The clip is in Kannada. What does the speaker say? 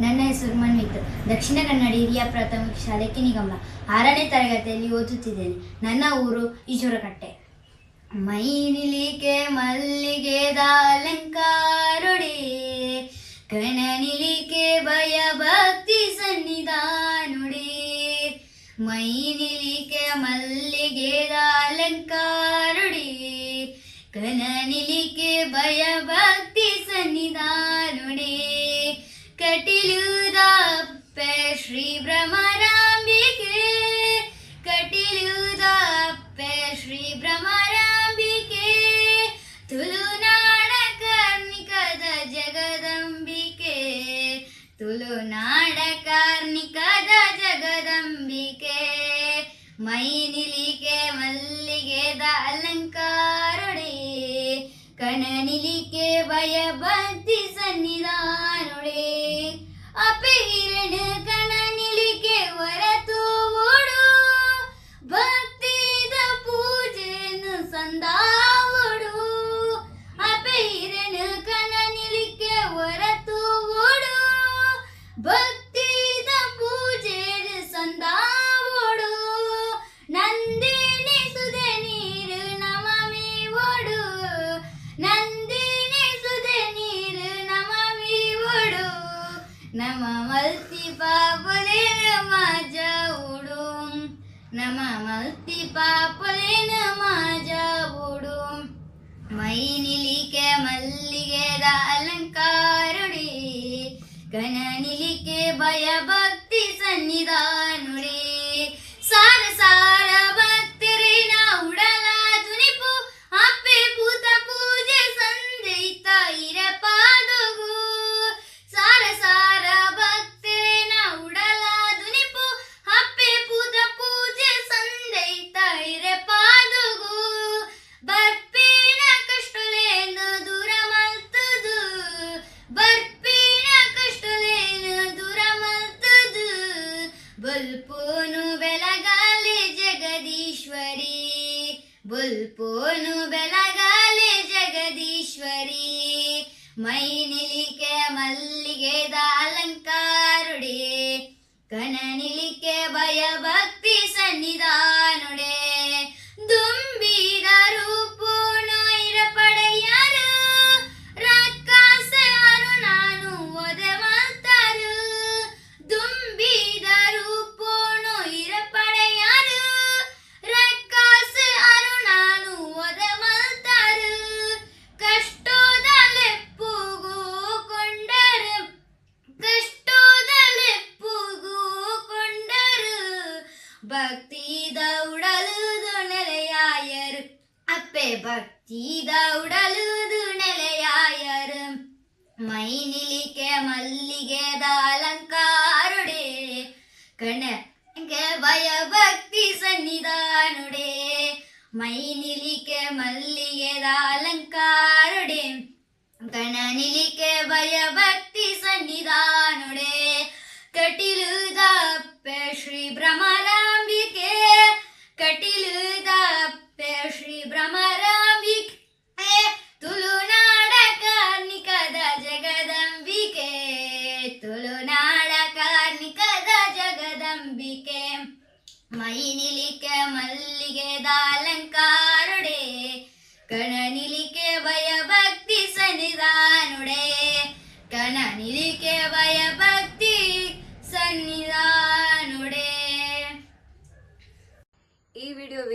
ನನ್ನ ಹೆಸರು ಮನ್ವಿತ್. ದಕ್ಷಿಣ ಕನ್ನಡ ಹಿರಿಯ ಪ್ರಾಥಮಿಕ ಶಾಲೆ ನಿಗಮ ಆರನೇ ತರಗತಿಯಲ್ಲಿ ಓದುತ್ತಿದ್ದೇನೆ. ನನ್ನ ಊರು ಈಶ್ವರಕಟ್ಟೆ ಮೈನಿಲಿಕೆ, ಮಲ್ಲಿಗೆ, ದಾಲಂಕಾರುಡಿ. ಕಣನಿಲಿಕೆ ಭಯ ಭಕ್ತಿ ಸನ್ನಿಧಾನುಡಿ. ಮೈನಿಲಿಕೆ, ಮಲ್ಲಿಗೆ, ದಾಲಂಕಾರುಡಿ. ಕಣನಿಲಿಕೆ ಭಯ ಭಕ್ತಿ ಸನ್ನಿಧಾನುಡೆ. ಕಟಿಲುದಪ್ಪೆ ಶ್ರೀ ಭ್ರಮರಾಂಬಿಕೆ ಕಟಿಲುದಪ್ಪೆ ಶ್ರೀ ಭ್ರಮರಾಂಬಿಕೆ ತುಳುನಾಡ ಕಾರ್ಮಿಕದ ಜಗದಂಬಿಕೆ. ತುಳುನಾಡ ಕಾರ್ಮಿಕದ ಜಗದಂಬಿಕೆ. ಮೈನಿಲಿಕೆ ಮಲ್ಲಿಗೆದ ಅಲಂಕಾರೊಡೆ ಕಣನಿಲಿಕೆ ಭಯ ಭಕ್ತಿ ಸನ್ನಿಧಾನೊಡೆ ಅಪಹಿರಣ ಕಣನಿಲಿಕೆ ಹೊರತು നമ મલતી પાપલે માજા ઉડું નમ મલતી પાપલે માજા ઉડું മൈനിലിക്ക് മല്ലികേത അലങ്കാരുടി. ഗണനിലിക്ക് ഭയഭക്തി സന്നിധാന ಬಲ್ಪೋನು ಬೆಳಗಾಲೆ ಜಗದೀಶ್ವರಿ ಮೈನಿಲಿಕೆ ಮಲ್ಲಿಗೆದ ಅಲಂಕಾರುಡೆ ಕನನಿಲಿಕೆ ಭಯ ಭಕ್ತಿ ಸನ್ನಿಧಾನುಡೆ ಭಕ್ತಿದ ಉಡಲುದು ನೆಲೆಯಾಯರು ಅಪ್ಪೆ ಭಕ್ತಿದ ಉಡಲುದು ನೆಲೆಯಾಯರು ಮೈನಿಲಿಕೆ ಮಲ್ಲಿಗೆದ ಅಲಂಕಾರುಡೆ ಕಣ ಭಯ ಭಕ್ತಿ ಸನ್ನಿಧಾನುಡೆ ಮೈನಿಲಿಕೆ ಮಲ್ಲಿಗೆದ ಅಲಂಕಾರುಡೆ ಕಣನಿಲಿಕೆ ತುಳುನಾಡ ಕಾರ್ಮಿಕದ ಜಗದಂಬಿಕೆ. ಮೈ ನಿಲಿಕೆ ಮಲ್ಲಿಗೆ ದಾಲಂಕಾರುಡೆ. ಕಣ ನಿಲಿಕೆ ಭಯ ಭಕ್ತಿ ಸನ್ನಿಧಾನುಡೆ